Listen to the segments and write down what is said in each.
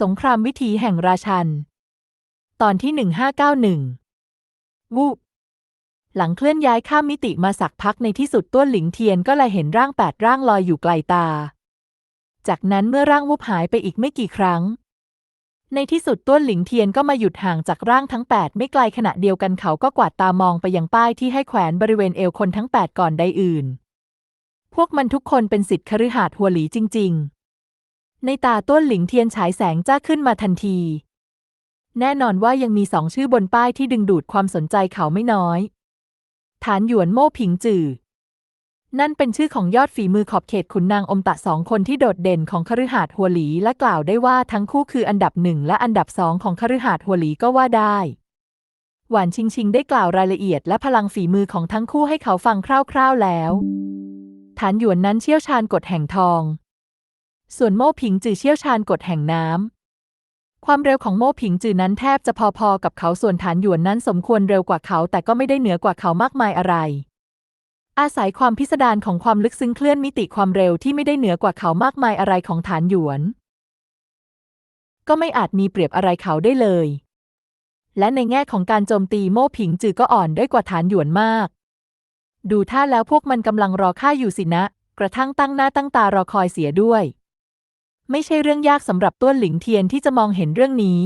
สงครามวิถีแห่งราชัน ตอนที่ 1591 วูบหลังเคลื่อนย้ายข้ามมิติมาสักพักในที่สุดต้วนหลิงเทียนก็เลยเห็นร่างแปดร่างลอยอยู่ไกลตา จากนั้นเมื่อร่างวูบหายไปอีกไม่กี่ครั้ง ในที่สุดต้วนหลิงเทียนก็มาหยุดห่างจากร่างทั้ง 8 ไม่ไกลขณะเดียวกันเขาก็กวาดตามองไปยังป้ายที่ให้แขวนบริเวณเอวคนทั้ง 8 ก่อนใดอื่น พวกมันทุกคนเป็นสิทธิ์คฤหาสน์หัวหลีจริง ๆ ในตาต้นหลิงเทียนฉายแสงจ้าขึ้นมาทันที แน่นอนว่ายังมีสองชื่อบนป้ายที่ดึงดูดความสนใจเขาไม่น้อย ฐานหยวนโม่ผิงจือ นั่นเป็นชื่อของยอดฝีมือขอบเขตขุนนางอมตะสองคนที่โดดเด่นของคฤหาสน์หัวหลีและกล่าวได้ว่าทั้งคู่คืออันดับหนึ่งและอันดับสองของคฤหาสน์หัวหลีก็ว่าได้หวานชิงชิงได้กล่าวรายละเอียดและพลังฝีมือของทั้งคู่ให้เขาฟังคร่าวๆแล้ว ฐานหยวนนั้นเชี่ยวชาญกฎแห่งทอง ส่วนโม่ผิงจือเชี่ยวชาญกฎแห่งน้ำ ความเร็วของโม่ผิงจือนั้นแทบจะพอๆกับเขาส่วนฐานหยวนนั้นสมควรเร็วกว่าเขา แต่ก็ไม่ได้เหนือกว่าเขามากมายอะไร อาศัยความพิสดารของความลึกซึ้งเคลื่อนมิติความเร็วที่ไม่ได้เหนือกว่าเขามากมายอะไรของฐานหยวน ก็ไม่อาจมีเปรียบอะไรเขาได้เลย และในแง่ของการโจมตีโม่ผิงจือก็อ่อนด้อยกว่าฐานหยวนมาก ดูท่าแล้วพวกมันกำลังรอข้าอยู่สินะ กระทั่งตั้งหน้าตั้งตารอคอยเสียด้วย ไม่ใช่เรื่องยากสำหรับต้วนหลิงเทียนที่จะมองเห็นเรื่องนี้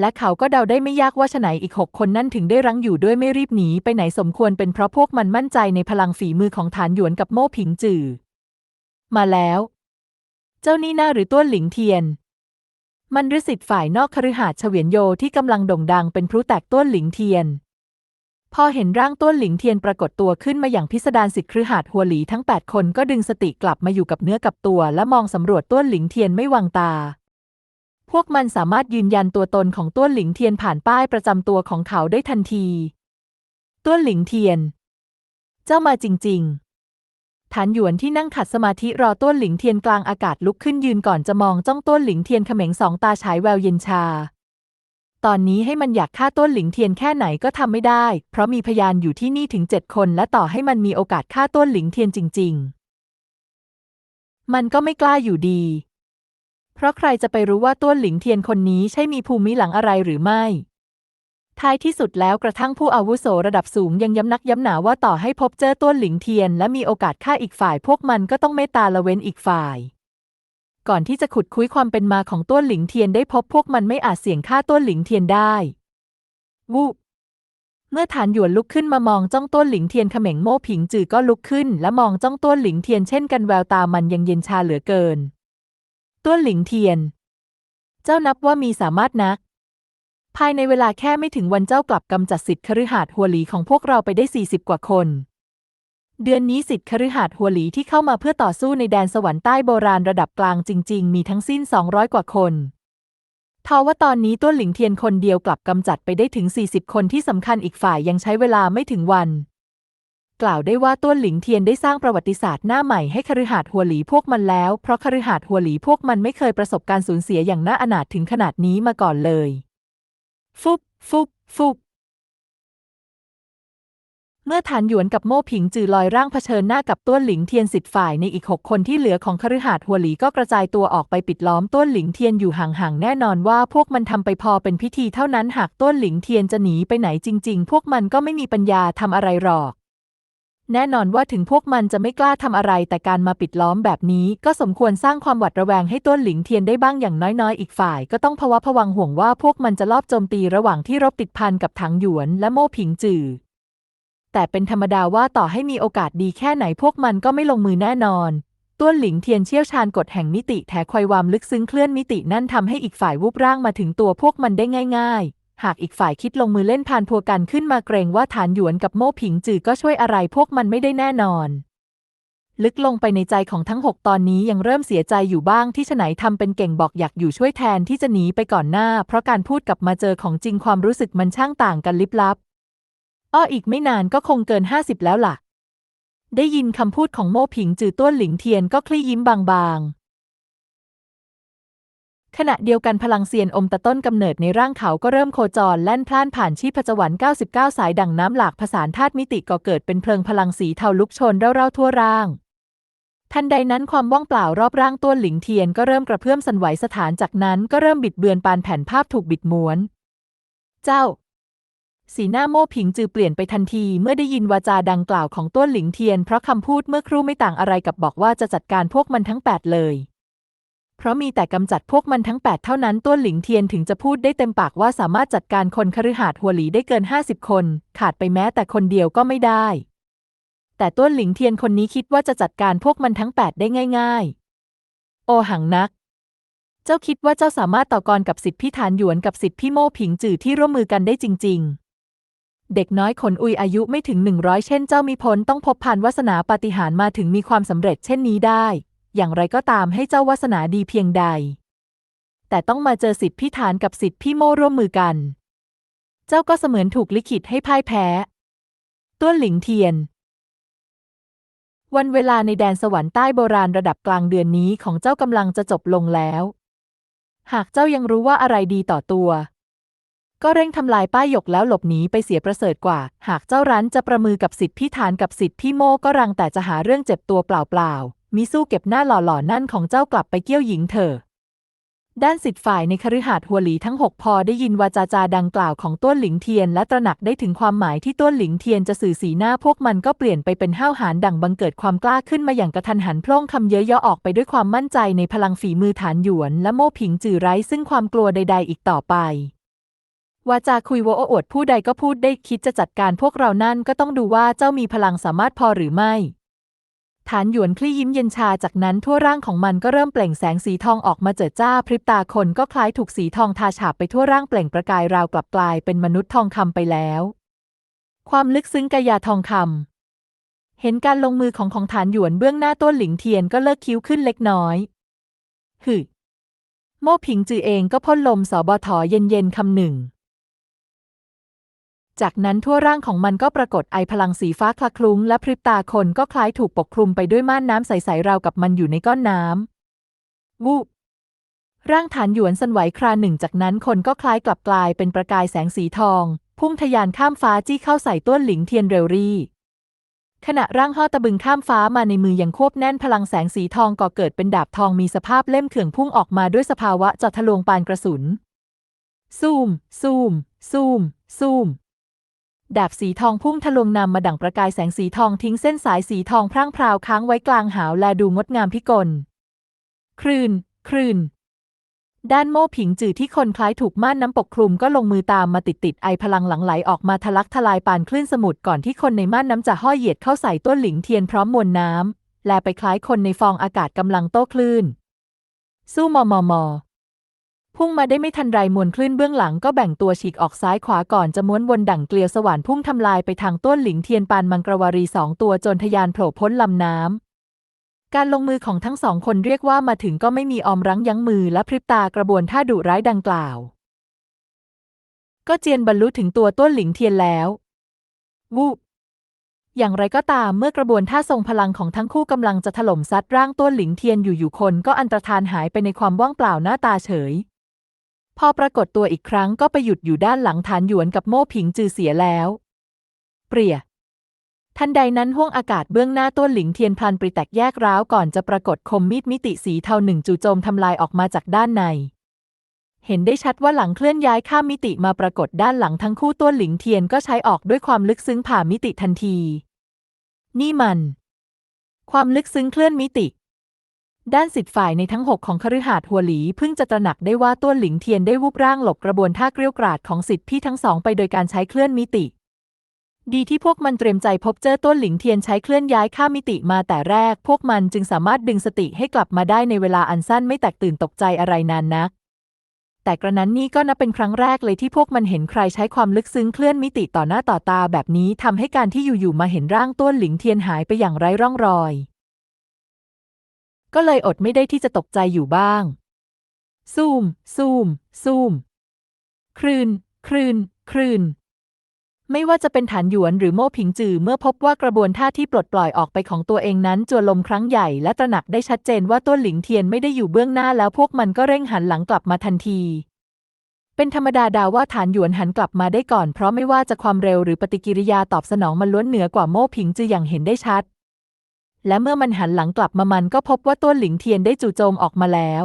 และเขาก็เดาได้ไม่ยากว่าฉไหนอีกหกคนนั่นถึงได้รั้งอยู่ด้วยไม่รีบหนีไปไหนสมควรเป็นเพราะพวกมันมั่นใจในพลังฝีมือของฐานหยวนกับโม่ผิงจือ มาแล้ว เจ้านี่หน้าหรือต้วนหลิงเทียน มันฤสิทธิ์ฝ่ายนอกคฤหาสน์เฉวียนโยที่กำลังโด่งดังเป็นพลุแตกต้วนหลิงเทียน พอเห็นร่างต้วนหลิงเทียนปรากฏตัวขึ้นมาอย่างพิสดารสิทธิ์คฤหาสน์หัวหลีทั้ง 8 คนก็ดึงสติกลับมาอยู่กับเนื้อกับตัว และมองสำรวจต้วนหลิงเทียนไม่วางตา พวกมันสามารถยืนยันตัวตนของต้วนหลิงเทียนผ่านป้ายประจำตัวของเขาได้ทันที ต้วนหลิงเทียน เจ้ามาจริง ๆฐานหยวนที่นั่งขัดสมาธิรอต้วนหลิงเทียนกลางอากาศลุกขึ้นยืนก่อนจะมองจ้องต้วนหลิงเทียนเขม็งสองตาฉายแววเย็นชา ตอนนี้ให้มันอยากฆ่าต้นหลิงเทียนแค่ไหนก็ทำไม่ได้ เพราะมีพยานอยู่ที่นี่ถึงเจ็ดคนและต่อให้มันมีโอกาสฆ่าต้นหลิงเทียนจริง ๆ มันก็ไม่กล้าอยู่ดี เพราะใครจะไปรู้ว่าต้นหลิงเทียนคนนี้ใช่มีภูมิหลังอะไรหรือไม่ ท้ายที่สุดแล้วกระทั่งผู้อาวุโสระดับสูงยังย้ำนักย้ำหนาว่าต่อให้พบเจอต้นหลิงเทียน และมีโอกาสฆ่าอีกฝ่าย พวกมันก็ต้องเมตตาละเว้นอีกฝ่าย ก่อนที่จะขุดคุยความเป็นมาของต้วนหลิงเทียนได้พบพวกมันไม่อาจเสี่ยงฆ่าต้วนหลิงเทียนได้ วูบเมื่อฐานหยวนลุกขึ้นมามองจ้องต้วนหลิงเทียนเขม็งโม่ผิงจือก็ลุกขึ้น และมองจ้องต้วนหลิงเทียนเช่นกันแววตามันยังเย็นชาเหลือเกิน ต้วนหลิงเทียน เจ้านับว่ามีสามารถนัก ภายในเวลาแค่ไม่ถึงวันเจ้ากลับกำจัดสิทธิ์คฤหาสน์หัวหลีของพวกเราไปได้สี่สิบกว่าคน เดือนนี้สิทธิ์คฤหาสน์หัวหลีที่เข้ามาเพื่อต่อสู้ในแดนสวรรค์ใต้โบราณระดับกลางจริง ๆ มีทั้งสิ้น 200 กว่าคนทว่าตอนนี้ต้วนหลิงเทียนคนเดียวกลับกำจัดไปได้ถึง 40 คนที่สำคัญอีกฝ่ายยังใช้เวลาไม่ถึงวัน กล่าวได้ว่าต้วนหลิงเทียนได้สร้างประวัติศาสตร์หน้าใหม่ให้คฤหาสน์หัวหลีพวกมันแล้ว เพราะคฤหาสน์หัวหลีพวกมันไม่เคยประสบการสูญเสียอย่างน่าอนาถถึงขนาดนี้มาก่อนเลย ฟุบฟุบฟุบ เมื่อฐานหยวนกับโม่ผิงจือลอยร่างเผชิญหน้ากับต้วนหลิงเทียนสิทธิ์ฝ่ายในอีกหกคนที่เหลือของคฤหาสน์หัวหลีก็กระจายตัวออกไปปิดล้อมต้วนหลิงเทียนอยู่ห่างๆแน่นอนว่าพวกมันทำไปพอเป็นพิธีเท่านั้นหากต้วนหลิงเทียนจะหนีไปไหนจริง ๆ พวกมันก็ไม่มีปัญญาทำอะไรหรอก แน่นอนว่าถึงพวกมันจะไม่กล้าทำอะไรแต่การมาปิดล้อมแบบนี้ ก็สมควรสร้างความหวาดระแวงให้ต้วนหลิงเทียนได้บ้างอย่างน้อยๆ อีกฝ่าย ก็ต้องภาวะผวังห่วงว่าพวกมันจะลอบโจมตีระหว่างที่รบติดพันกับถังหยวนและโม่ผิงจือ แต่เป็นธรรมดาว่าต่อให้มีโอกาสดีแค่ไหนพวกมันก็ไม่ลงมือแน่นอน ต้วนหลิงเทียนเชี่ยวชาญกฎแห่งมิติแถควายวามลึกซึ้งเคลื่อนมิตินั่นทำให้อีกฝ่ายวูบร่างมาถึงตัวพวกมันได้ง่าย ๆ หากอีกฝ่ายคิดลงมือเล่นพานพัวกันขึ้นมาเกรงว่าฐานหยวนกับโม่ผิงจือก็ช่วยอะไรพวกมันไม่ได้แน่นอน ลึกลงไปในใจของทั้งหกตอนนี้ยังเริ่มเสียใจอยู่บ้างที่ฉไหนทำเป็นเก่งบอกอยากอยู่ช่วยแทนที่จะหนีไปก่อนหน้า เพราะการพูดกับมาเจอของจริงความรู้สึกมันช่างต่างกันลิบลับ อ้ออีกไม่นานก็คงเกินห้าสิบแล้วล่ะ ได้ยินคำพูดของโม่ผิงจือต้วนหลิงเทียนก็คลี่ยิ้มบางๆ ขณะเดียวกันพลังเซียนอมตะต้นกำเนิดในร่างเขาก็เริ่มโคจรแล่นพล่านผ่านชีพจวร99 สายดังน้ำหลากผสานธาตุมิติก่อเกิดเป็นเพลิงพลังสีเทาลุกชนเร่าๆทั่วร่างทันใดนั้นความว่างเปล่ารอบร่างต้วนหลิงเทียนก็เริ่มกระเพื่อมสั่นไหวสถานจากนั้นก็เริ่มบิดเบือนปานแผ่นภาพถูกบิดม้วน เจ้า สีหน้าโม่ผิงจือเปลี่ยนไปทันทีเมื่อได้ยินวาจาดังกล่าวของต้วนหลิงเทียน เพราะคำพูดเมื่อครู่ไม่ต่างอะไรกับบอกว่าจะจัดการพวกมันทั้งแปดเลย เพราะมีแต่กำจัดพวกมันทั้งแปดเท่านั้นต้วนหลิงเทียนถึงจะพูดได้เต็มปากว่าสามารถจัดการคนคฤหาสน์หัวหลีได้เกินห้าสิบคน ขาดไปแม้แต่คนเดียวก็ไม่ได้ แต่ต้วนหลิงเทียนคนนี้คิดว่าจะจัดการพวกมันทั้งแปดได้ง่าย ๆ โอหังนักเจ้าคิดว่าเจ้าสามารถต่อกรกับสิทธิพี่ฐานหยวนกับสิทธิพี่โม่ผิงจือที่ร่วมมือกันได้จริง ๆ เด็กน้อยขนอุยอายุไม่ถึงหนึ่งร้อยเช่นเจ้ามีพ้นต้องพบผ่านวาสนาปาฏิหาริย์มาถึงมีความสำเร็จเช่นนี้ได้ อย่างไรก็ตามให้เจ้าวาสนาดีเพียงใด แต่ต้องมาเจอสิทธิพี่ฐานกับสิทธิพี่โม่ร่วมมือกัน เจ้าก็เสมือนถูกลิขิตให้พ่ายแพ้ ต้วนหลิงเทียน วันเวลาในแดนสวรรค์ใต้โบราณระดับกลางเดือนนี้ของเจ้ากำลังจะจบลงแล้ว หากเจ้ายังรู้ว่าอะไรดีต่อตัว ก็เร่งทำลายป้ายหยกแล้วหลบหนีไปเสียประเสริฐกว่า หากเจ้ารั้นจะประมือกับสิทธิพี่ฐานกับสิทธิพี่โมก็รังแต่จะหาเรื่องเจ็บตัวเปล่าๆมิสู้เก็บหน้าหล่อๆนั่นของเจ้ากลับไปเกี้ยวหญิงเถอะด้านสิทธิฝ่ายในคฤหาสน์หัวหลีทั้งหกพอได้ยินวาจาจาดังกล่าวของต้วนหลิงเทียน และตระหนักได้ถึงความหมายที่ต้วนหลิงเทียนจะสื่อสีหน้าพวกมันก็เปลี่ยนไปเป็นห้าวหาญดังบังเกิดความกล้าขึ้นมาอย่างกระทันหันพล่งคำเย้ยยาะออกไปด้วยความมั่นใจในพลังฝีมือฐานหยวน และโม่ผิงจือไร้ซึ่งความกลัวใด ๆ อีกต่อไป วาจาคุยโวโออวดผู้ใดก็พูดได้คิดจะจัดการพวกเรานั่นก็ต้องดูว่าเจ้ามีพลังสามารถพอหรือไม่ฐานหยวนคลี่ยิ้มเย็นชาจากนั้นทั่วร่างของมันก็เริ่มเปล่งแสงสีทองออกมาเจิดจ้าพริบตาคนก็คล้ายถูกสีทองทาฉาบไปทั่วร่างเปล่งประกายราวกลับกลายเป็นมนุษย์ทองคำไปแล้ว ความลึกซึ้งกายาทองคำเห็นการลงมือของของฐานหยวนเบื้องหน้าต้นหลิงเทียนก็เลิกคิ้วขึ้นเล็กน้อยฮึโม่ผิงจือเองก็พ่นลมสอบทอเย็นๆคำหนึ่ง จากนั้นทั่วร่างของมันก็ปรากฏไอพลังสีฟ้าคละคลุ้งและพริบตาคนก็คล้ายถูกปกคลุมไปด้วยม่านน้ำใสๆราวกับมันอยู่ในก้อนน้ำวูบร่างฐานหยวนสั่นไหวคราหนึ่งจากนั้นคนก็คล้ายกลับกลายเป็นประกายแสงสีทอง พุ่งทะยานข้ามฟ้าจี้เข้าใส่ต้วนหลิงเทียนเร็วรี่ ขณะร่างห่อตะบึงข้ามฟ้ามาในมือยังควบแน่นพลังแสงสีทองก่อเกิดเป็นดาบทองมีสภาพเล่มเขื่องพุ่งออกมาด้วยสภาวะจาะทะลวงปานกระสุนซูมซูมซูมซูม ดาบสีทองพุ่งทะลวงนำมาดั่งประกายแสงสีทองทิ้งเส้นสายสีทองพร่างพราวค้างไว้กลางหาวแลดูงดงามพิกล คลื่น คลื่น ด้านโม่ผิงจือที่คนคล้ายถูกม่านน้ำปกคลุมก็ลงมือตามมาติดติดไอพลังหลังไหลออกมาทะลักทลายปานคลื่นสมุทรก่อนที่คนในม่านน้ำจะห้อยเหยียดเข้าใส่ต้นหลิงเทียนพร้อมมวลน้ำแลไปคล้ายคนในฟองอากาศกำลังโต้คลื่น สู้มอมอมอ พุ่งมาได้ไม่ทันไรมวลคลื่นเบื้องหลังก็แบ่งตัวฉีกออกซ้ายขวาก่อนจะม้วนวนดั่งเกลียวสว่านพุ่งทำลายไปทางต้นหลิงเทียนปานมังกรวารีสองตัวจนทะยานโผล่พ้นลำน้ำ การลงมือของทั้งสองคนเรียกว่ามาถึงก็ไม่มีออมรั้งยั้งมือและพริบตากระบวนท่าดุร้ายดังกล่าว ก็เจียนบรรลุถึงตัวต้นหลิงเทียนแล้ววูบอย่างไรก็ตามเมื่อกระบวนท่าทรงพลังของทั้งคู่กำลังจะถล่มซัดร่างต้นหลิงเทียนอยู่ๆคนก็อันตรธานหายไปในความว่างเปล่าหน้าตาเฉย พอปรากฏตัวอีกครั้งก็ไปหยุดอยู่ด้านหลังฐานหยวนกับโม่ผิงจือเสียแล้ว เปรียทันใดนั้นห้วงอากาศเบื้องหน้าต้นหลิงเทียนพลันปริแตกแยกร้าวก่อนจะปรากฏคมมีดมิติสีเทาหนึ่งจู่โจมทำลายออกมาจากด้านใน เห็นได้ชัดว่าหลังเคลื่อนย้ายข้ามมิติมาปรากฏด้านหลังทั้งคู่ต้นหลิงเทียนก็ใช้ออกด้วยความลึกซึ้งผ่ามิติทันที นี่มัน ความลึกซึ้งเคลื่อนมิติ ด้านสิทธิ์ฝ่ายในทั้งหกของคฤหาสน์หัวหลีเพิ่งจะตระหนักได้ว่าต้วนหลิงเทียนได้วูบร่างหลบกระบวนท่าเกลี้ยวกราดของสิทธิพี่ทั้งสองไปโดยการใช้เคลื่อนมิติ ดีที่พวกมันเตรียมใจพบเจอต้นหลิงเทียนใช้เคลื่อนย้ายข้ามมิติมาแต่แรก พวกมันจึงสามารถดึงสติให้กลับมาได้ในเวลาอันสั้นไม่แตกตื่นตกใจอะไรนานนัก แต่กระนั้นนี่ก็นับเป็นครั้งแรกเลยที่พวกมันเห็นใครใช้ความลึกซึ้งเคลื่อนมิติต่อหน้าต่อตาแบบนี้ทำให้การที่อยู่ๆมาเห็นร่างต้นหลิงเทียนหายไปอย่างไร้ร่องรอย ก็เลยอดไม่ได้ที่จะตกใจอยู่บ้าง ซูม ซูม ซูม คลื่น คลื่น คลื่น ไม่ว่าจะเป็นฐานหยวนหรือโม่ผิงจือเมื่อพบว่ากระบวนท่าที่ปลดปล่อยออกไปของตัวเองนั้นจวนลมครั้งใหญ่และตระหนักได้ชัดเจนว่าต้นหลิงเทียนไม่ได้อยู่เบื้องหน้าแล้วพวกมันก็เร่งหันหลังกลับมาทันทีเป็นธรรมดาดาว่าฐานหยวนหันกลับมาได้ก่อนเพราะไม่ว่าจะความเร็วหรือปฏิกิริยาตอบสนองมันล้วนเหนือกว่าโม่ผิงจืออย่างเห็นได้ชัด และเมื่อมันหันหลังกลับมามันก็พบว่าต้วนหลิงเทียนได้จู่โจมออกมาแล้ว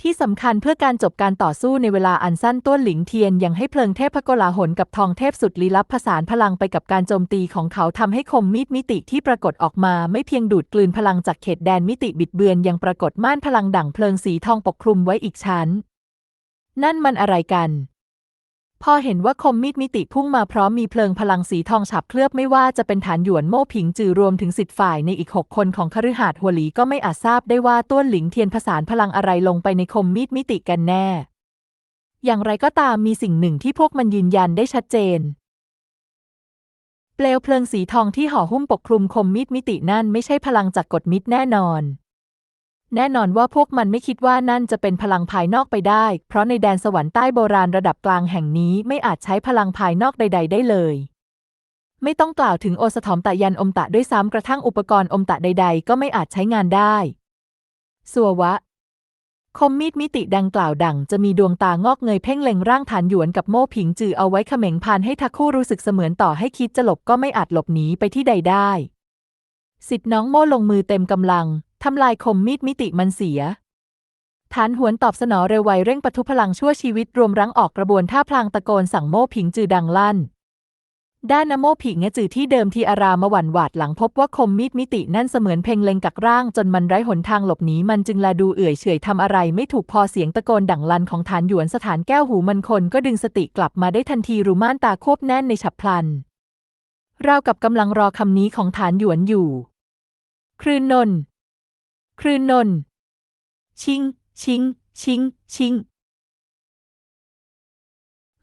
ที่สำคัญเพื่อการจบการต่อสู้ในเวลาอันสั้นต้วนหลิงเทียนยังให้เพลิงเทพกลาหลกับทองเทพสุดลี้ลับผสานพลังไปกับการโจมตีของเขาทำให้คมมีดมิติที่ปรากฏออกมาไม่เพียงดูดกลืนพลังจากเขตแดนมิติบิดเบือนยังปรากฏม่านพลังดั่งเพลิงสีทองปกคลุมไว้อีกชั้น นั่นมันอะไรกัน พอเห็นว่าคมมีดมิติพุ่งมาพร้อมมีเพลิงพลังสีทองฉับเคลือบไม่ว่าจะเป็นฐานหยวนโม่ผิงจือรวมถึงสิทธิ์ฝ่ายในอีกหกคนของคฤหาสน์หัวหลีก็ไม่อาจทราบได้ว่าต้วนหลิงเทียนผสานพลังอะไรลงไปในคมมีดมิติกันแน่ อย่างไรก็ตามมีสิ่งหนึ่งที่พวกมันยืนยันได้ชัดเจน เปลวเพลิงสีทองที่ห่อหุ้มปกคลุมคมมีดมิตินั่นไม่ใช่พลังจากกฎมิตรแน่นอน แน่นอนว่าพวกมันไม่คิดว่านั่นจะเป็นพลังภายนอกไปได้ เพราะในแดนสวรรค์ใต้โบราณระดับกลางแห่งนี้ไม่อาจใช้พลังภายนอกใด ๆ ได้เลย ไม่ต้องกล่าวถึงโอสถอมตะยันอมตะด้วยซ้ำกระทั่งอุปกรณ์อมตะใด ๆ ก็ไม่อาจใช้งานได้ สัววะ คมมีดมิติดังกล่าวดังจะมีดวงตางอกเงยเพ่งเล็งร่างฐานหยวนกับโม่ผิงจือเอาไว้เขม็งพานให้ทักคู่รู้สึกเสมือนต่อให้คิดจะหลบก็ไม่อาจหลบหนีไปที่ใดได้สิทธิ์น้องโม่ลงมือเต็มกำลัง ทำลายคมมีดมิติมันเสีย ฐานหวนตอบสนองเร็วไวเร่งปะทุพลังชั่วชีวิตรวมรั้งออกกระบวนท่าพลางตะโกนสั่งโม่ผิงจือดังลั่น ด้านนโมผิงเงจือที่เดิมทีอารามาหวั่นหวาดหลังพบว่าคมมีดมิตินั่นเสมือนเพ่งเล็งกักร่างจนมันไร้หนทางหลบหนีมันจึงแลดูเอื่อยเฉยทำอะไรไม่ถูกพอเสียงตะโกนดังลั่นของฐานหยวนสถานแก้วหูมันคนก็ดึงสติกลับมาได้ทันทีรูม่านตาควบแน่นในฉับพลันราวกับกำลังรอคำนี้ของฐานหยวนอยู่ ครืนนน ครืนนน ชิง ชิง ชิง ชิง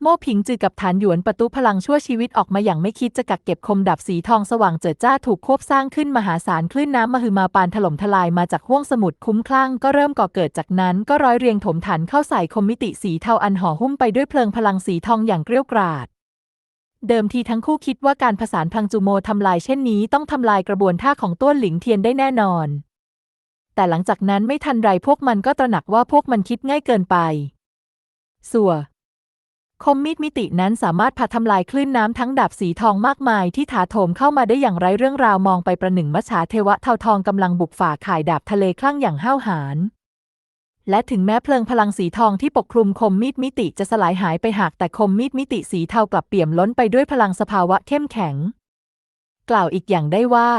โม่ผิงจือกับฐานหยวนประตูพลังชั่วชีวิตออกมาอย่างไม่คิดจะกักเก็บคมดาบสีทองสว่างเจิดจ้าถูกควบสร้างขึ้นมหาศาลคลื่นน้ำมหึมาปานถล่มทลายมาจากห้วงสมุทรคุ้มคลั่งก็เริ่มก่อเกิดจากนั้นก็ร้อยเรียงถมฐานเข้าใส่คมมิติสีเทาอันห่อหุ้มไปด้วยเพลิงพลังสีทองอย่างเกรี้ยวกราดเดิมทีทั้งคู่คิดว่าการผสานพังจูโมทำลายเช่นนี้ต้องทำลายกระบวนท่าของต้วนหลิงเทียนได้แน่นอน แต่หลังจากนั้นไม่ทันไรพวกมันก็ตระหนักว่าพวกมันคิดง่ายเกินไป สัวคมมีดมิตินั้นสามารถพัดทำลายคลื่นน้ำทั้งดาบสีทองมากมายที่ถาโถมเข้ามาได้อย่างไรเรื่องราวมองไปประหนึ่งมัจฉาเทวะเทาทองกำลังบุกฝ่าข่ายดาบทะเลคลั่งอย่างห้าวหาญและถึงแม้เพลิงพลังสีทองที่ปกคลุมคมมีดมิติจะสลายหายไปหากแต่คมมีดมิติสีเทากลับเปี่ยมล้นไปด้วยพลังสภาวะเข้มแข็ง กล่าวอีกอย่างได้ว่า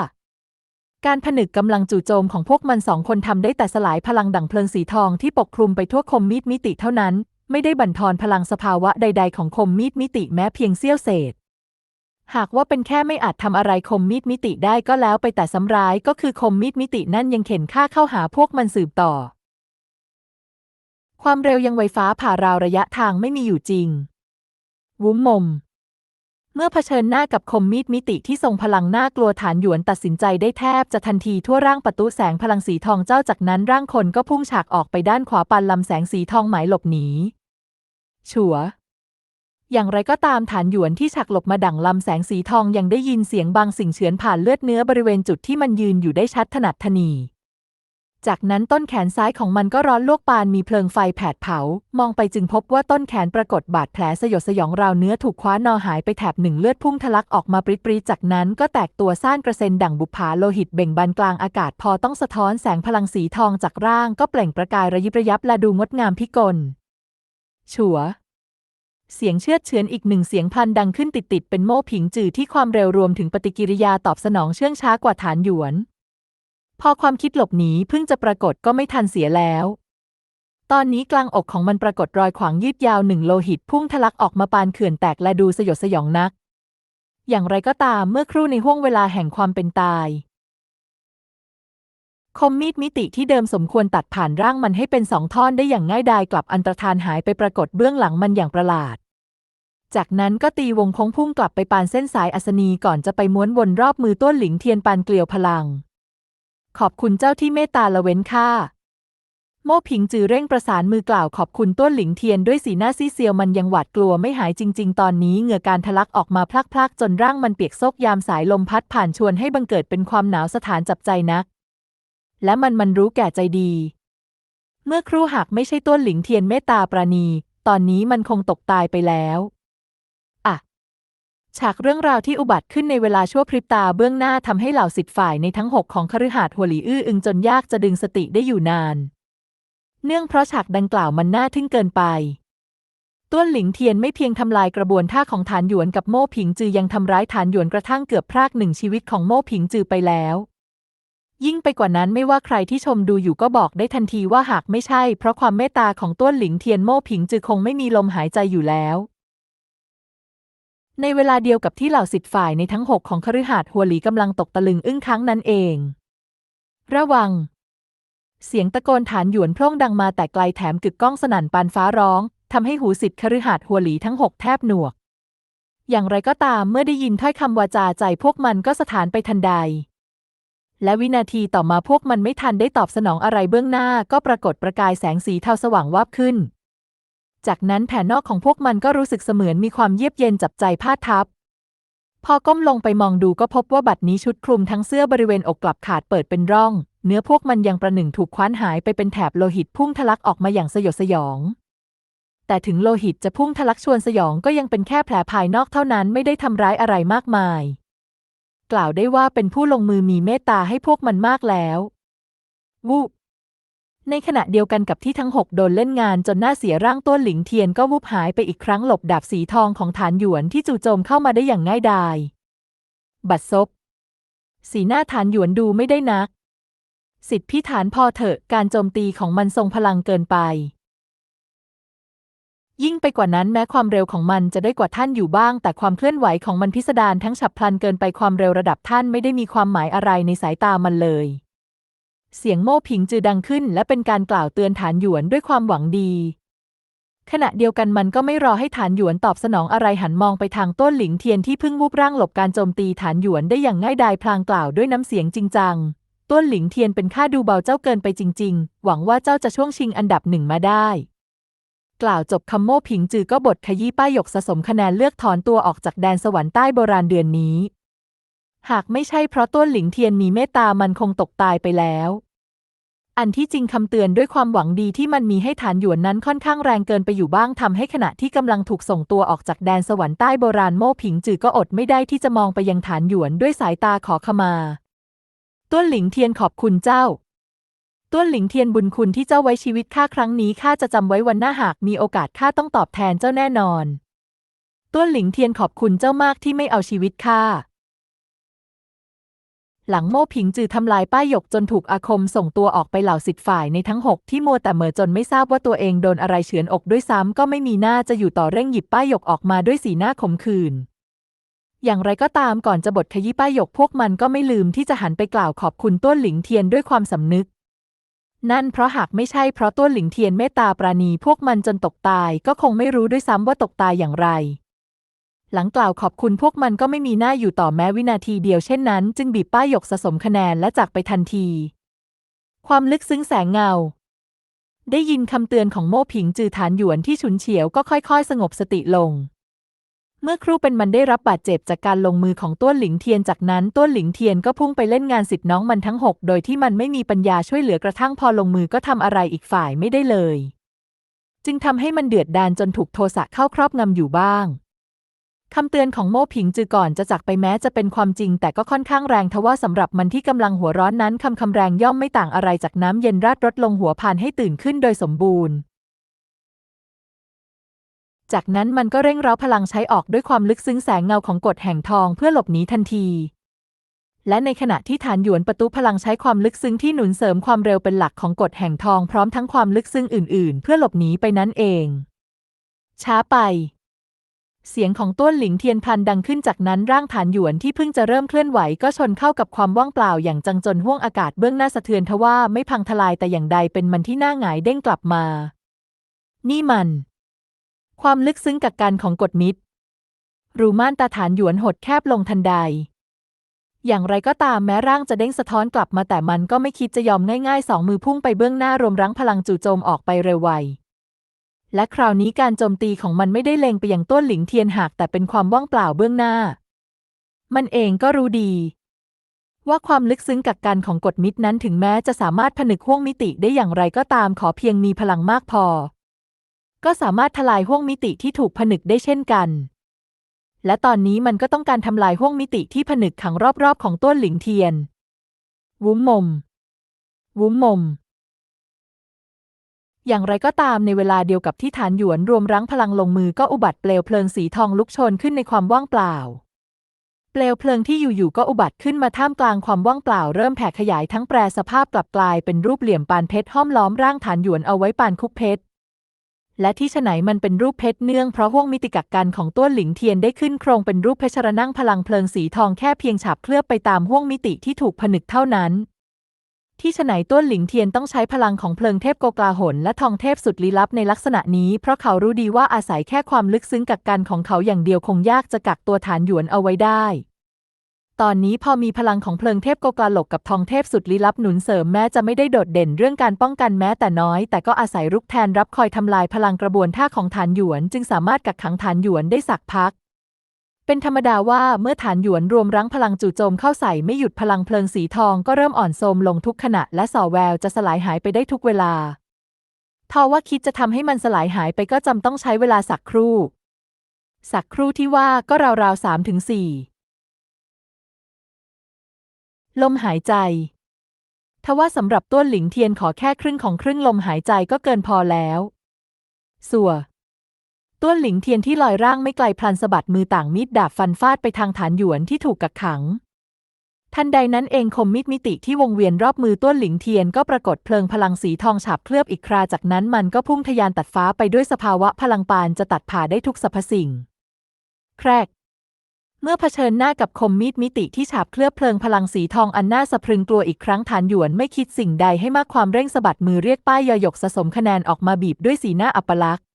การผนึกกำลังจู่โจมของพวกมันสองคนทำได้แต่สลายพลังดั่งเพลิงสีทองที่ปกคลุมไปทั่วคมมีดมิติเท่านั้น ไม่ได้บั่นทอนพลังสภาวะใด ๆ ของคมมีดมิติแม้เพียงเสี้ยวเศษ หากว่าเป็นแค่ไม่อาจทำอะไรคมมีดมิติได้ก็แล้วไปแต่ซ้ำร้ายก็คือคมมีดมิตินั่นยังเข็นฆ่าเข้าหาพวกมันสืบต่อ ความเร็วยังไวฟ้าผ่าราวระยะทางไม่มีอยู่จริง วุ้มมม เมื่อเผชิญหน้ากับคมมีดมิติที่ทรงพลังน่ากลัวฐานหยวนตัดสินใจได้แทบจะทันทีทั่วร่างประตูแสงพลังสีทองเจ้าจากนั้นร่างคนก็พุ่งฉากออกไปด้านขวาปันลำแสงสีทองหมายหลบหนีชัวอย่างไรก็ตามฐานหยวนที่ฉากหลบมาดั่งลำแสงสีทองยังได้ยินเสียงบางสิ่งเฉือนผ่านเลือดเนื้อบริเวณจุดที่มันยืนอยู่ได้ชัดถนัดทนี จากนั้นต้นแขนซ้ายของมันก็ร้อนลวกปานมีเพลิงไฟแผดเผา มองไปจึงพบว่าต้นแขนปรากฏบาดแผลสยดสยองราวเนื้อถูกคว้านอหายไปแถบหนึ่งเลือดพุ่งทะลักออกมาปริดๆจากนั้นก็แตกตัวซ่านกระเซ็นดั่งบุปผาโลหิตเบ่งบานกลางอากาศพอต้องสะท้อนแสงพลังสีทองจากร่างก็เปล่งประกายระยิบระยับและดูงดงามพิกล ชัวเสียงเชือดเฉือนอีกหนึ่งเสียงพันดังขึ้นติดๆเป็นโม่ผิงจือที่ความเร็วรวมถึงปฏิกิริยาตอบสนองเชื่องช้ากว่าฐานหยวน พอความคิดหลบหนีเพิ่งจะปรากฏก็ไม่ทันเสียแล้ว ตอนนี้กลางอกของมันปรากฏรอยขวางยืดยาวหนึ่งโลหิตพุ่งทะลักออกมาปานเขื่อนแตกและดูสยดสยองนัก อย่างไรก็ตามเมื่อครู่ในห้วงเวลาแห่งความเป็นตาย คมมีดมิติที่เดิมสมควรตัดผ่านร่างมันให้เป็นสองท่อนได้อย่างง่ายดายกลับอันตรธานหายไปปรากฏเบื้องหลังมันอย่างประหลาดจากนั้นก็ตีวงโค้งพุ่งกลับไปปานเส้นสายอัศนีก่อนจะไปม้วนวนรอบมือต้นหลิงเทียนปานเกลียวพลัง ขอบคุณเจ้าที่เมตตาละเว้นค่าโม่ผิงจือเร่งประสานมือกล่าวขอบคุณต้วนหลิงเทียนด้วยสีหน้าซีเซียวมันยังหวาดกลัวไม่หายจริง ๆ ตอนนี้เหงื่อการทะลักออกมาพลักๆ จนร่างมันเปียกโซกยามสายลมพัดผ่านชวนให้บังเกิดเป็นความหนาวสถานจับใจนัก และมันมันรู้แก่ใจดี เมื่อครู่หากไม่ใช่ต้วนหลิงเทียนเมตตาปราณี ตอนนี้มันคงตกตายไปแล้ว ฉากเรื่องราวที่อุบัติขึ้นในเวลาชั่วพริบตาเบื้องหน้าทำให้เหล่าสิทธิ์ฝ่ายในทั้งหกของคฤหาสน์หัวหลีอื้ออึงจนยากจะดึงสติได้อยู่นาน เนื่องเพราะฉากดังกล่าวมันน่าทึ่งเกินไป ต้วนหลิงเทียนไม่เพียงทำลายกระบวนท่าของฐานหยวนกับโม่ผิงจือยังทำร้ายฐานหยวนกระทั่งเกือบพรากหนึ่งชีวิตของโม่ผิงจือไปแล้ว ยิ่งไปกว่านั้นไม่ว่าใครที่ชมดูอยู่ก็บอกได้ทันทีว่าหากไม่ใช่ เพราะความเมตตาของต้วนหลิงเทียนโม่ผิงจือคงไม่มีลมหายใจอยู่แล้ว ในเวลาเดียวกับที่เหล่าสิทธิ์ฝ่ายในทั้งหกของคฤหาสน์หัวหลีกำลังตกตะลึงอึ้งครั้งนั้นเอง ระวัง เสียงตะโกนฐานหยวนพร่งดังมาแต่ไกลแถมกึกก้องสนั่นปานฟ้าร้องทำให้หูสิทธิ์คฤหาสน์หัวหลีทั้งหกแทบหนวก อย่างไรก็ตามเมื่อได้ยินถ้อยคำวาจาใจพวกมันก็สถานไปทันใด และวินาทีต่อมาพวกมันไม่ทันได้ตอบสนองอะไรเบื้องหน้าก็ปรากฏประกายแสงสีเทาสว่างวาบขึ้น จากนั้นแผ่นนอกของพวกมันก็รู้สึกเสมือนมีความเยือกเย็นจับใจพาดทับ พอก้มลงไปมองดูก็พบว่าบัดนี้ชุดคลุมทั้งเสื้อบริเวณอกกลับขาดเปิดเป็นร่อง เนื้อพวกมันยังประหนึ่งถูกคว้านหายไปเป็นแถบโลหิตพุ่งทะลักออกมาอย่างสยดสยอง แต่ถึงโลหิตจะพุ่งทะลักชวนสยองก็ยังเป็นแค่แผลภายนอกเท่านั้นไม่ได้ทำร้ายอะไรมากมาย กล่าวได้ว่าเป็นผู้ลงมือมีเมตตาให้พวกมันมากแล้ววูบ ในขณะเดียวกันกับที่ทั้งหกโดนเล่นงานจนหน้าเสียร่างต้นหลิงเทียนก็วูบหายไปอีกครั้งหลบดาบสีทองของฐานหยวนที่จู่โจมเข้ามาได้อย่างง่ายดาย บัดซบ สีหน้าฐานหยวนดูไม่ได้นัก สิทธิพิฐานพอเถอะการโจมตีของมันทรงพลังเกินไป ยิ่งไปกว่านั้นแม้ความเร็วของมันจะได้กว่าท่านอยู่บ้าง แต่ความเคลื่อนไหวของมันพิสดารทั้งฉับพลันเกินไปความเร็วระดับท่านไม่ได้มีความหมายอะไรในสายตามันเลย เสียงโม่ผิงจือดังขึ้น และเป็นการกล่าวเตือนฐานหยวนด้วยความหวังดี ขณะเดียวกันมันก็ไม่รอให้ฐานหยวนตอบสนองอะไรหันมองไปทางต้นหลิงเทียนที่เพิ่งวูบร่างหลบการโจมตีฐานหยวนได้อย่างง่ายดายพลางกล่าวด้วยน้ำเสียงจริงจังต้นหลิงเทียนเป็นข้าดูเบาเจ้าเกินไปจริง ๆ หวังว่าเจ้าจะช่วงชิงอันดับหนึ่งมาได้ กล่าวจบคำโม่ผิงจือก็บทขยี้ป้ายหยกสะสมคะแนนเลือกถอนตัวออกจากแดนสวรรค์ใต้โบราณเดือนนี้ หากไม่ใช่เพราะต้นหลิงเทียนมีเมตตามันคงตกตายไปแล้ว อันที่จริงคำเตือนด้วยความหวังดีที่มันมีให้ฐานหยวนนั้นค่อนข้างแรงเกินไปอยู่บ้างทำให้ขณะที่กำลังถูกส่งตัวออกจากแดนสวรรค์ใต้โบราณโม่ผิงจือก็อดไม่ได้ที่จะมองไปยังฐานหยวนด้วยสายตาขอขมา ต้วนหลิงเทียนขอบคุณเจ้า ต้วนหลิงเทียนบุญคุณที่เจ้าไว้ชีวิตข้าครั้งนี้ข้าจะจำไว้วันหน้าหากมีโอกาสข้าต้องตอบแทนเจ้าแน่นอน ต้วนหลิงเทียนขอบคุณเจ้ามากที่ไม่เอาชีวิตข้า หลังโม่ผิงจือทำลายป้ายหยกจนถูกอาคมส่งตัวออกไปเหล่าสิทธิ์ฝ่ายในทั้งหกที่มัวแต่เหมอจนไม่ทราบว่าตัวเองโดนอะไรเฉือนอกด้วยซ้ำก็ไม่มีหน้าจะอยู่ต่อเร่งหยิบป้ายหยกออกมาด้วยสีหน้าขมขื่นอย่างไรก็ตามก่อนจะบทขยี้ป้ายหยกพวกมันก็ไม่ลืมที่จะหันไปกล่าวขอบคุณต้วนหลิงเทียนด้วยความสำนึก นั่นเพราะหากไม่ใช่เพราะต้วนหลิงเทียนเมตตาปราณีพวกมันจนตกตายก็คงไม่รู้ด้วยซ้ำว่าตกตายอย่างไร หลังกล่าวขอบคุณพวกมันก็ไม่มีหน้าอยู่ต่อแม้วินาทีเดียวเช่นนั้น จึงบีบป้ายหยกสะสมคะแนนและจากไปทันที ความลึกซึ้งแสงเงา ได้ยินคำเตือนของโม่ผิงจือฐานหยวนที่ฉุนเฉียวก็ค่อยๆ สงบสติลง เมื่อครู่เป็นมันได้รับบาดเจ็บจากการลงมือของต้วนหลิงเทียนจากนั้นต้วนหลิงเทียนก็พุ่งไปเล่นงานสิทธิ์น้องมันทั้งหกโดยที่มันไม่มีปัญญาช่วยเหลือกระทั่งพอลงมือก็ทำอะไรอีกฝ่ายไม่ได้เลย จึงทำให้มันเดือดดาลจนถูกโทสะเข้าครอบงำอยู่บ้าง คำเตือนของโม่ผิงจือก่อนจะจากไปแม้จะเป็นความจริง แต่ก็ค่อนข้างแรงทว่าสำหรับมันที่กำลังหัวร้อนนั้นคำคำแรงย่อมไม่ต่างอะไรจากน้ำเย็นราดรถลงหัวพานให้ตื่นขึ้นโดยสมบูรณ์ จากนั้นมันก็เร่งเร้าพลังใช้ออกด้วยความลึกซึ้งแสงเงาของกฎแห่งทองเพื่อหลบหนีทันที และในขณะที่ฐานหยวนประตูพลังใช้ความลึกซึ้งที่หนุนเสริมความเร็วเป็นหลักของกฎแห่งทองพร้อมทั้งความลึกซึ้งอื่น ๆ เพื่อหลบหนีไปนั่นเอง ช้าไป เสียงของต้วนหลิงเทียนพันดังขึ้นจากนั้นร่างฐานหยวนที่เพิ่งจะเริ่มเคลื่อนไหวก็ชนเข้ากับความว่างเปล่าอย่างจังจนห้วงอากาศเบื้องหน้าสะเทือนทว่าไม่พังทลายแต่อย่างใดเป็นมันที่หน้าหงายเด้งกลับมา นี่มัน ความลึกซึ้งกักกันของกฎมิตร รูม่านตาฐานหยวนหดแคบลงทันใด อย่างไรก็ตามแม้ร่างจะเด้งสะท้อนกลับมาแต่มันก็ไม่คิดจะยอมง่ายๆสองมือพุ่งไปเบื้องหน้ารวมรั้งพลังจู่โจมออกไปเร็วไว และคราวนี้การโจมตีของมันไม่ได้เล็งไปยังต้นหลิงเทียนหากแต่เป็นความว่างเปล่าเบื้องหน้า มันเองก็รู้ดี ว่าความลึกซึ้งกักกันของกฎมิตรนั้นถึงแม้จะสามารถผนึกห้วงมิติได้อย่างไรก็ตามขอเพียงมีพลังมากพอ ก็สามารถทลายห้วงมิติที่ถูกผนึกได้เช่นกัน และตอนนี้มันก็ต้องการทำลายห้วงมิติที่ผนึกขังรอบๆ ของต้นหลิงเทียน วุ้มมม วุ้มมม อย่างไรก็ตามในเวลาเดียวกับที่ฐานหยวนรวมรั้งพลังลงมือก็อุบัติเปลวเพลิงสีทองลุกโชนขึ้นในความว่างเปล่า เปลวเพลิงที่อยู่ๆก็อุบัติขึ้นมาท่ามกลางความว่างเปล่าเริ่มแผ่ขยายทั้งแปรสภาพกลับกลายเป็นรูปเหลี่ยมปานเพชรห้อมล้อมร่างฐานหยวนเอาไว้ปานคุกเพชรและที่ไฉนมันเป็นรูปเพชรเนื่องเพราะห้วงมิติกักกันของต้วหลิงเทียนได้ขึ้นโครงเป็นรูปเพชรนั่งพลังเพลิงสีทองแค่เพียงฉาบเคลือบไปตามห้วงมิติที่ถูกผนึกเท่านั้น ที่ไฉนต้วนหลิงเทียนต้องใช้พลังของเพลิงเทพโกกลาหนและทองเทพสุดลี้ลับในลักษณะนี้เพราะเขารู้ดีว่าอาศัยแค่ความลึกซึ้งกักกันของเขาอย่างเดียวคงยากจะกักตัวฐานหยวนเอาไว้ได้ ตอนนี้พอมีพลังของเพลิงเทพโกกาหลกกับทองเทพสุดลี้ลับหนุนเสริมแม้จะไม่ได้โดดเด่นเรื่องการป้องกันแม้แต่น้อย แต่ก็อาศัยรุกแทนรับคอยทำลายพลังกระบวนท่าของฐานหยวน จึงสามารถกักขังฐานหยวนได้สักพัก เป็นธรรมดาว่าเมื่อฐานหยวนรวมรั้งพลังจู่โจมเข้าใส่ไม่หยุดพลังเพลิงสีทองก็เริ่มอ่อนโทรมลงทุกขณะและส่อแววจะสลายหายไปได้ทุกเวลาทว่าคิดจะทำให้มันสลายหายไปก็จำต้องใช้เวลาสักครู่ สักครู่ที่ว่าก็ราวๆสามถึงสี่ลมหายใจทว่าสำหรับต้วนหลิงเทียนขอแค่ครึ่งของครึ่งลมหายใจก็เกินพอแล้ว สัว ต้วนหลิงเทียนที่ลอยร่างไม่ไกลพลันสะบัดมือต่างมีดดาบฟันฟาดไปทางฐานหยวนที่ถูกกักขัง ทันใดนั้นเองคมมีดมิติที่วงเวียนรอบมือต้วนหลิงเทียนก็ปรากฏเพลิงพลังสีทองฉาบเคลือบอีกคราจากนั้นมันก็พุ่งทะยานตัดฟ้าไปด้วยสภาวะพลังปานจะตัดผ่าได้ทุกสรรพสิ่ง แครกเมื่อเผชิญหน้ากับคมมีดมิติที่ฉาบเคลือบเพลิงพลังสีทองอันน่าสะพรึงกลัวอีกครั้งฐานหยวนไม่คิดสิ่งใดให้มากความเร่งสะบัดมือเรียกป้ายยอยกสะสมคะแนนออกมาบีบด้วยสีหน้าอัปลักษณ์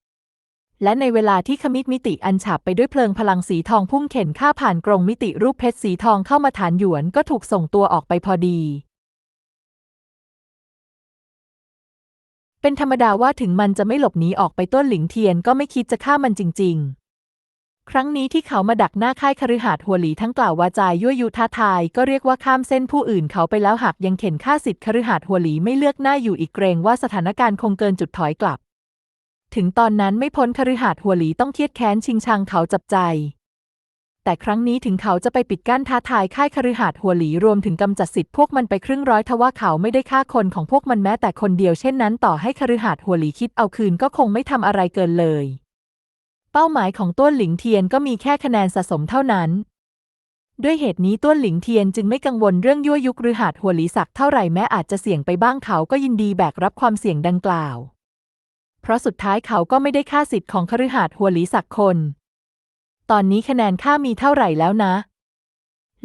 และในเวลาที่ขมิดมิติอันฉาบไปด้วยเพลิงพลังสีทองพุ่งเข็นข้าผ่านกรงมิติรูปเพชรสีทองเข้ามาฐานหยวนก็ถูกส่งตัวออกไปพอดี เป็นธรรมดาว่าถึงมันจะไม่หลบหนีออกไปต้นหลิงเทียนก็ไม่คิดจะฆ่ามันจริง ๆครั้งนี้ที่เขามาดักหน้าค่ายคฤหาสน์หัวหลีทั้งกล่าววาจายั่วยุท้าทาย ก็เรียกว่าข้ามเส้นผู้อื่นเขาไปแล้วหากยังเข็นฆ่าสิทธิ์คฤหาสน์หัวหลีไม่เลือกหน้าอยู่อีกเกรงว่าสถานการณ์คงเกินจุดถอยกลับ ถึงตอนนั้นไม่พ้นคฤหาสน์หัวหลีต้องเครียดแค้นชิงชังเขาจับใจ แต่ครั้งนี้ถึงเขาจะไปปิดกั้นท้าทายค่ายคฤหาสน์หัวหลีรวมถึงกำจัดสิทธิ์พวกมันไปครึ่งร้อยทว่าเขาไม่ได้ฆ่าคนของพวกมันแม้แต่คนเดียวเช่นนั้นต่อให้คฤหาสน์หัวหลีคิดเอาคืนก็คงไม่ทำอะไรเกินเลย เป้าหมายของต้วนหลิงเทียนก็มีแค่คะแนนสะสมเท่านั้นด้วยเหตุนี้ต้วนหลิงเทียนจึงไม่กังวลเรื่องยั่วยุคฤหาสน์หัวหลีสักเท่าไหร่แม้อาจจะเสี่ยงไปบ้างเขาก็ยินดีแบกรับความเสี่ยงดังกล่าว เพราะสุดท้ายเขาก็ไม่ได้ค่าสิทธิ์ของคฤหาสน์หัวหลีสักคน ตอนนี้คะแนนค่ามีเท่าไหร่แล้วนะ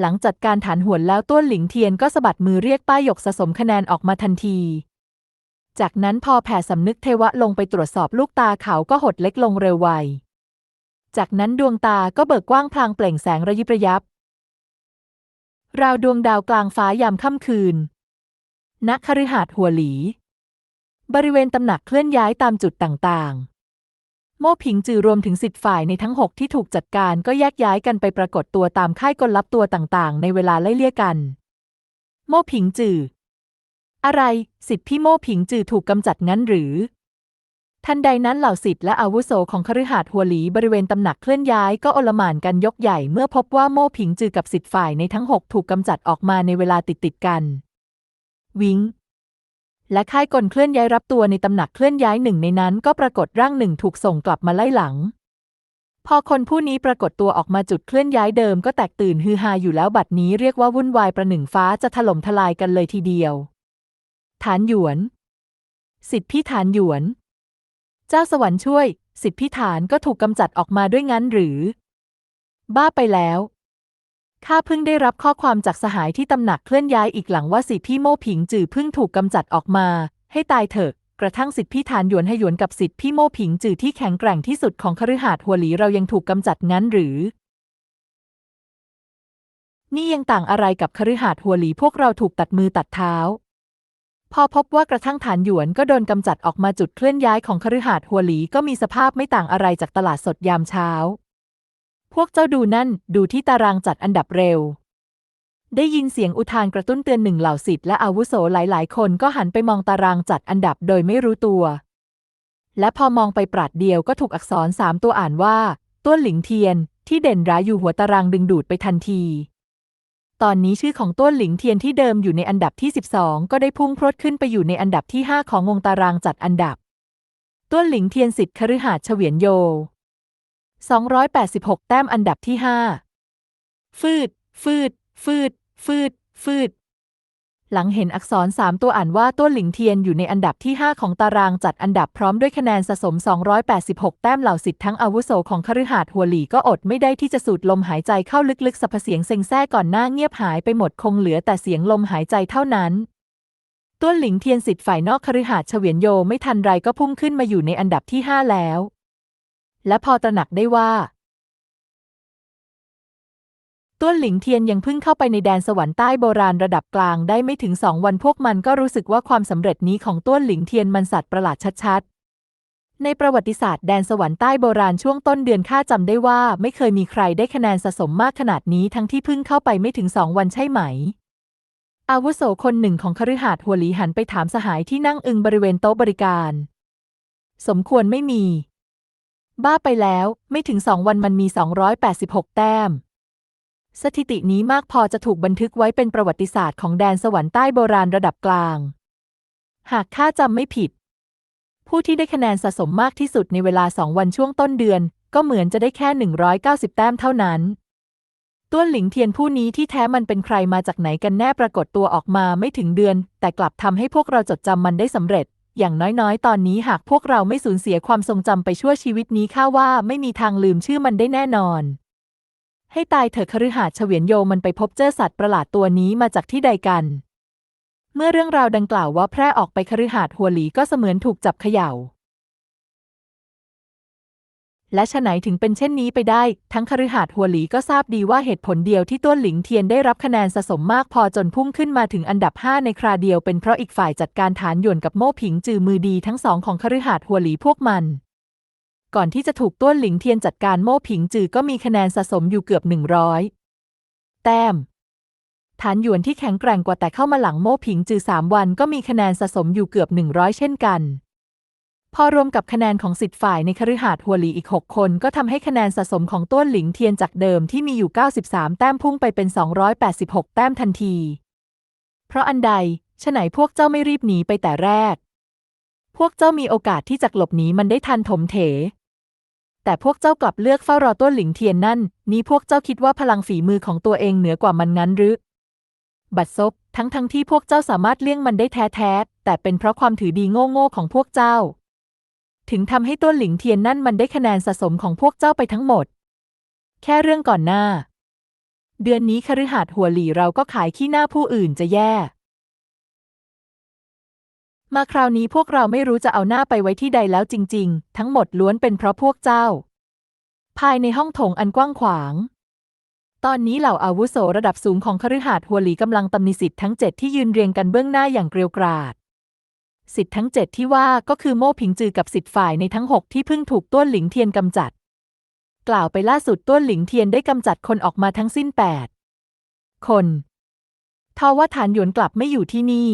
หลังจัดการฐานหวนแล้วต้วนหลิงเทียนก็สะบัดมือเรียกป้ายหยกสะสมคะแนนออกมาทันที จากนั้นพอแผ่สำนึกเทวะลงไปตรวจสอบลูกตาเขาก็หดเล็กลงเร็วไว จากนั้นดวงตาก็เบิกกว้างพลางเปล่งแสงระยิบระยับ ราวดวงดาวกลางฟ้ายามค่ำคืนณคฤหาสน์หัวหลี บริเวณตำหนักเคลื่อนย้ายตามจุดต่างๆ โม่ผิงจือรวมถึงสิทธิ์ฝ่ายในทั้งหกที่ถูกจัดการก็แยกย้ายกันไปปรากฏตัวตามค่ายกลลับตัวต่างๆ ในเวลาไล่เลี่ยกัน โม่ผิงจือ อะไร สิทธิ์พี่โม่ผิงจือถูกกำจัดงั้นหรือ ทันใดนั้นเหล่าสิทธิ์และอาวุโสของคฤหาสน์หัวหลีบริเวณตำหนักเคลื่อนย้ายก็โอลหม่านกันยกใหญ่เมื่อพบว่าโม่ผิงจือกับสิทธิ์ฝ่ายในทั้งหกถูกกำจัดออกมาในเวลาติดติดๆกัน วิง และค่ายกลเคลื่อนย้ายรับตัวในตำหนักเคลื่อนย้ายหนึ่งในนั้นก็ปรากฏร่างหนึ่งถูกส่งกลับมาไล่หลัง พอคนผู้นี้ปรากฏตัวออกมาจุดเคลื่อนย้ายเดิมก็แตกตื่นฮือฮาอยู่แล้วบัดนี้เรียกว่าวุ่นวายประหนึ่งฟ้าจะถล่มทลายกันเลยทีเดียว ฐานหยวน สิทธิพี่ฐานหยวน เจ้าสวรรค์ช่วย สิทธิพี่ฐานก็ถูกกำจัดออกมาด้วยงั้นหรือ บ้าไปแล้ว ข้าเพิ่งได้รับข้อความจากสหายที่ตำหนักเคลื่อนย้ายอีกหลังว่าสิทธิพี่โม่ผิงจือเพิ่งถูกกำจัดออกมา ให้ตายเถอะ กระทั่งสิทธิพี่ฐานหยวนให้หยวนกับสิทธิพี่โม่ผิงจือที่แข็งแกร่งที่สุดของคฤหาสน์หัวหลีเรายังถูกกำจัดงั้นหรือ นี่ยังต่างอะไรกับคฤหาสน์หัวหลีพวกเราถูกตัดมือตัดเท้า พอพบว่ากระทั่งฐานหยวนก็โดนกำจัดออกมาจุดเคลื่อนย้ายของคฤหาสน์หัวหลีก็มีสภาพไม่ต่างอะไรจากตลาดสดยามเช้า วกเจ้าดูนั่น ดูที่ตารางจัดอันดับเร็ว ได้ยินเสียงอุทานกระตุ้นเตือนหนึ่งเหล่าสิทธิ์และอาวุโสหลาย ๆ คนก็หันไปมองตารางจัดอันดับโดยไม่รู้ตัว และพอมองไปปราดเดียวก็ถูกอักษรสามตัวอ่านว่าต้วนหลิงเทียน ที่เด่นร้ายอยู่หัวตารางดึงดูดไปทันที ตอนนี้ชื่อของต้วนหลิงเทียนที่เดิมอยู่ในอันดับที่ 12 ก็ได้พุ่งพรวดขึ้นไปอยู่ในอันดับที่ 5 ของวงตารางจัดอันดับต้วนหลิงเทียนสิทธิ์คฤหาสน์เฉวียนโย 286 แต้มอันดับที่ 5 ฟืด ฟืด ฟืด ฟืด ฟืด หลังเห็นอักษร 3 ตัวอ่านว่าต้วนหลิงเทียนอยู่ในอันดับที่ 5 ของตารางจัดอันดับพร้อมด้วยคะแนนสะสม 286 แต้มเหล่าสิทธิ์ทั้งอาวุโสของคฤหาสน์หัวหลีก็อดไม่ได้ที่จะสูดลมหายใจเข้าลึกๆสรรพเสียงเซ็งแซ่ก่อนหน้าเงียบหายไปหมดคงเหลือแต่เสียงลมหายใจเท่านั้นต้วนหลิงเทียนสิทธิ์ฝ่ายนอกคฤหาสน์เฉวียนโยไม่ทันไรก็พุ่งขึ้นมาอยู่ในอันดับที่ 5 แล้ว และพอตระหนักได้ว่า ต้วนหลิงเทียนยังเพิ่งเข้าไปในแดนสวรรค์ใต้โบราณระดับกลางได้ไม่ถึงสองวันพวกมันก็รู้สึกว่าความสำเร็จนี้ของต้วนหลิงเทียนมันสัตว์ประหลาดชัดๆ ในประวัติศาสตร์แดนสวรรค์ใต้โบราณช่วงต้นเดือนข้าจำได้ว่าไม่เคยมีใครได้คะแนนสะสมมากขนาดนี้ทั้งที่เพิ่งเข้าไปไม่ถึงสองวันใช่ไหมอาวุโสคนหนึ่งของคฤหาสน์หัวหลีหันไปถามสหายที่นั่งอึงบริเวณโต๊ะบริการ สมควรไม่มี บ้าไปแล้ว ไม่ถึงสองวันมันมี 286 แต้ม สถิตินี้มากพอจะถูกบันทึกไว้เป็นประวัติศาสตร์ของแดนสวรรค์ใต้โบราณระดับกลาง หากข้าจำไม่ผิด ผู้ที่ได้คะแนนสะสมมากที่สุดในเวลาสองวันช่วงต้นเดือน ก็เหมือนจะได้แค่ 190 แต้มเท่านั้นต้วนหลิงเทียนผู้นี้ที่แท้มันเป็นใครมาจากไหนกันแน่ปรากฏตัวออกมาไม่ถึงเดือน แต่กลับทำให้พวกเราจดจำมันได้สำเร็จ อย่างน้อยๆ ตอนนี้หากพวกเราไม่สูญเสียความทรงจำไปชั่วชีวิตนี้ข้าว่าไม่มีทางลืมชื่อมันได้แน่นอน ให้ตายเถอะคฤหาสน์เฉวียนโยมันไปพบเจอสัตว์ประหลาดตัวนี้มาจากที่ใดกัน เมื่อเรื่องราวดังกล่าวว่าแพร่ออกไปคฤหาสน์หัวหลีก็เสมือนถูกจับเขย่า และฉะไหนถึงเป็นเช่นนี้ไปได้ ทั้งคฤหาสน์หัวหลีก็ทราบดีว่าเหตุผลเดียวที่ต้วนหลิงเทียนได้รับคะแนนสะสมมากพอจนพุ่งขึ้นมาถึงอันดับ 5 ในคราเดียวเป็นเพราะอีกฝ่ายจัดการฐานหยวนกับโม่ผิงจือมือดีทั้งสองของคฤหาสน์หัวหลีพวกมัน ก่อนที่จะถูกต้วนหลิงเทียนจัดการโม่ผิงจือก็มีคะแนนสะสมอยู่เกือบ 100 แต้ม ฐานหยวนที่แข็งแกร่งกว่าแต่เข้ามาหลังโม่ผิงจือสามวันก็มีคะแนนสะสมอยู่เกือบ 100 เช่นกัน พอรวมกับคะแนนของสิทธิ์ฝ่ายในคฤหาสน์หัวหลีอีก 6 คน ก็ทำให้คะแนนสะสมของต้วนหลิงเทียนจากเดิมที่มีอยู่ 93 แต้มพุ่งไปเป็น 286 แต้มทันที เพราะอันใดฉะไหนพวกเจ้าไม่รีบหนีไปแต่แรก พวกเจ้ามีโอกาสที่จะหลบหนีมันได้ทันถมเถ แต่พวกเจ้ากลับเลือกเฝ้ารอต้นหลิงเทียนนั่น นี่พวกเจ้าคิดว่าพลังฝีมือของตัวเองเหนือกว่ามันงั้นหรือ บัดซบทั้งทั้งที่พวกเจ้าสามารถเลี่ยงมันได้แท้แท้แต่เป็นเพราะความถือดีโง่โง่ของพวกเจ้า ถึงทำให้ต้นหลิงเทียนนั่นมันได้คะแนนสะสมของพวกเจ้าไปทั้งหมด แค่เรื่องก่อนหน้า เดือนนี้คฤหาสน์หัวหลี่เราก็ขายขี้หน้าผู้อื่นจะแย่ มาคราวนี้พวกเราไม่รู้จะเอาหน้าไปไว้ที่ใดแล้วจริง ๆ ทั้งหมดล้วนเป็นเพราะพวกเจ้า ภายในห้องโถงอันกว้างขวางตอนนี้เหล่าอาวุโสระดับสูงของคฤหาสน์หัวหลีกำลังตำหนิสิทธิ์ทั้งเจ็ดที่ยืนเรียงกันเบื้องหน้าอย่างเกรียวกราด สิทธิ์ทั้งเจ็ดที่ว่าก็คือโม่ผิงจือกับสิทธิ์ฝ่ายในทั้งหกที่เพิ่งถูกต้วนหลิงเทียนกำจัด กล่าวไปล่าสุดต้วนหลิงเทียนได้กำจัดคนออกมาทั้งสิ้นแปดคนทว่าฐานหยวนกลับไม่อยู่ที่นี่